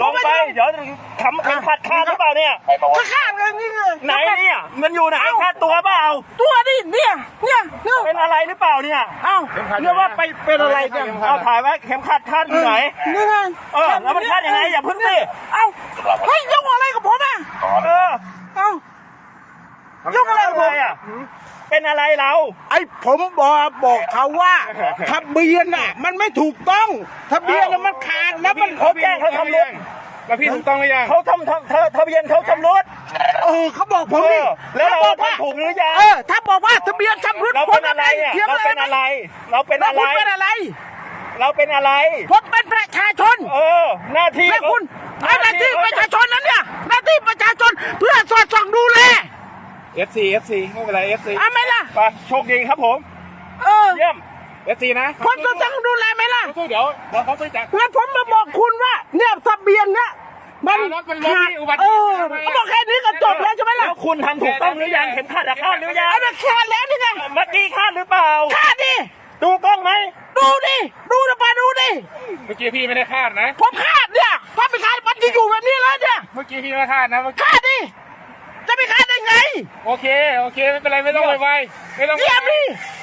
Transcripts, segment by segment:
ลงไป เดี๋ยวทำเข็มขัดคาดหรือเปล่าเนี่ยก็ข้ามเลยนี่ไงไหนเนี่ย มันอยู่ไหนคาดตัวเปล่า ตัวนี่เนี่ย เนี่ยเนี่ยเป็นอะไรหรือเปล่าเนี่ยเอ้าเนี่ยว่าไปเป็นอะไรเนี่ยเอาถ่ายไว้เข็มขัดคาดอยู่ไหนนี่ไงเออแล้วมันคาดยังไงอย่าพึ่งสิเอ้าเฮ้ยยุ่งอะไรกับผมอะ เออ เอ้ายุ่งอะไรกับผม อะ เป็นอะไรเรา ไอ้ผมบอกบอกเขาว่าทะเบียนน่ะ มันไม่ถูกต้องทะเบียนน่ะมันขาดแล้วมันเขาแจ้งเขาทำรถแล้วพี่ถูกต้องหรือยังเขาทำทำทะทะเบียนเขาชำรุดเออเขาบอกผมเอนี่อแล้วเราเขาบอกว่าทำถูกหรือยังเออถ้าบอกว่าทะเบียนชำรุดเราผเป็มนอะไรอะเทียมเราอะไรเป็นอะไรเราเป็นแล้วอะไรคุณเป็นอะไร เราเป็นอะไรผมเป็นประชาชน เออ หน้าที่และคุณ เอฟซีเอฟซีไม่เป็นไรเอฟซีเอาไหมล่ะ ไปโชคดีครับผม เออเยี่ยมเอฟซีนะผมจะต้องดูแลไหมล่ะสู้ๆเดี๋ยวเดี๋ยวเขาไปจับแล้วผมมาบอกคุณว่า เนี่ยทะเบียนเนี่ยมันอ่ารถมันรถที่อุบัติเอเหตุอทำไมอะเขาบอกแค่นี้ก็จบแล้วใช่ไหมล่ะแล้วคุณทำถูกต้องหรือยังเข็มขัดอะคาดหรือยังอันนั้นแค่แล้วนี่ไงเมื่อกี้คาดหรือเปล่าคาดดิดูกล้องไหมดูดิดูนะป้าดูดิเมื่อกี้พี่ไม่ได้คาดนะผมคาดเนี่ยถ้าไม่คาดมันจะอยู่แบบนี้เลยเนี่ยเมื่อกี้พี่ไม่คาดนะเมื่อกี้คาดดิจะไม่คาดได้ไง โอเค โอเค ไม่เป็นไร ไม่ต้องไวไวไม่ต้องเยี่ยมดิ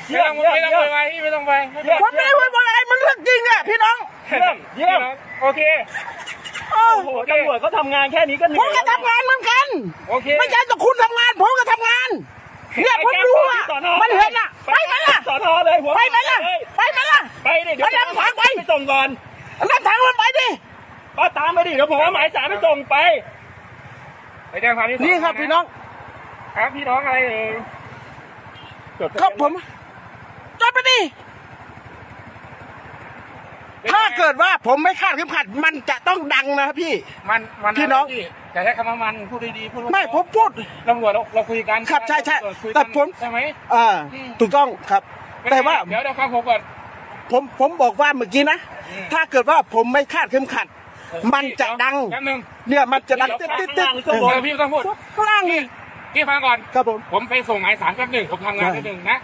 ไม่ต้องไม่ต้องไวไวพี่ไม่ต้องไวไม่เป็นไรผมไม่ได้ว่าอะไรมันเรื่องจริงอะพี่น้องเยี่ยมเยี่ยมโอเคเออโอ้โหตำรวจเขาทำงานแค่นี้ก็เหผนื่มอยก็ทำงานเหมือนกันโอเคไม่ใช่แต่คุณทำงาน ผมก็ทำงานเนี่ยผมดูอะสอนอมันเห็นอะไปไหมล่ะสอนอเลยหัวไปไหมล่ะเลยไปไหมล่ะไปดิเดี๋ยวไปนำทางไปไปส่งก่อนนั่นทางมันไปดิก็ตามไปดิเดี๋ยวผมเอาหมายสารไปส่งไปไปแจ้งความที่นี่ครับพี่น้อง ครับพี่น้องอะไรเอ่ยจดครับผมจอดไปดิถ้าเกิดว่าผมไม่คาดเข็มขัด มันจะต้องดังนะครับพี่ มันมันพี่น้องอย่าใช้คำว่ามันพูดดีๆพูดไม่ผมพูดตำรวจเราเราคุยกันครับใช่ใช่คุยกันแต่ผมใช่ไหมอ่าถูกต้องครับ แต่ว่าเดี๋ยวเดี๋ยวฟังผมก่อนผมผมบอกว่าเมื่อกี้นะอืมถ้าเกิดว่าผมไม่คาดเข็มขัด มันจะดังแป๊บนึงเนี่ยมันจะดังเดี๋ติ๊ยดวติ๊ดข้างติ๊ดล่างข้างบนเออพี่ไม่ต้องพูดข้างล่างนี่ พี่ฟังก่อน ครับผม ผมไปส่งหมายสารแป๊บหนึ่งผมทำงานได้แป๊บหนึ่งนะ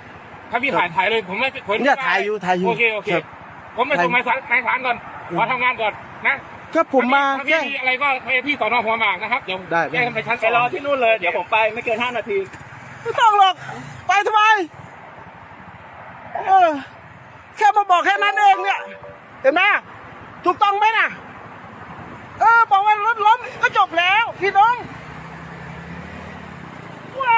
ถ้าพี่ถ่ายถ่ายเลยผมไม่ผมไม่เนี่ยว่ถ่ายอยู่ถ่ายอยู่โอเคโอเค ครับผมไปส่งหมายสารหมายสารก่อนขอทำงานก่อนนะก็ผมมาถ้าแค่พี่มีอะไรก็ไปที่สอนอหัวหมากนะครับ เดี๋ยวได้ แจ้งไปชั้นสไปองรอที่นู่นเลยเดี๋ยวผมไปไม่เกินห้านาที ไม่ต้องหรอก ไปทำไมเออแค่มาบอกแค่นั้นเองเนี่ย เห็นไหมถูกต้องไหมน่ะ เออบอกว่ารถล้มก็จบแล้ว พี่น้องว้า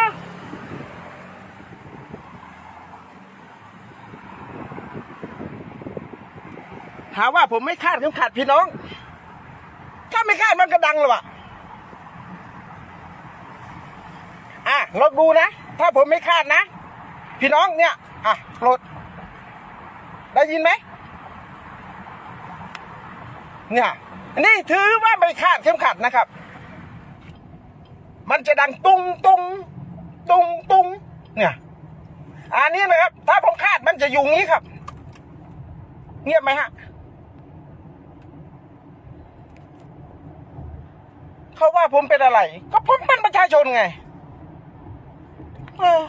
หาว่าผมไม่คาดเข็มขัดพี่น้อง ถ้าไม่คาดมันก็ดังหรอวะอะรถดูนะ ถ้าผมไม่คาดนะ พี่น้องเนี่ย อะรถได้ยินไหมเนี่ย นี่ถือว่าไม่คาดเข็มขัดนะครับ มันจะดังตุ้งตุ้งตุ้งตุ้งเนี่ยอันนี้นะครับ ถ้าผมคาดมันจะอยู่งี้ครับ เงียบไหมฮะ เขาว่าผมเป็นอะไร ก็ผมเป็นประชาชนไง เออ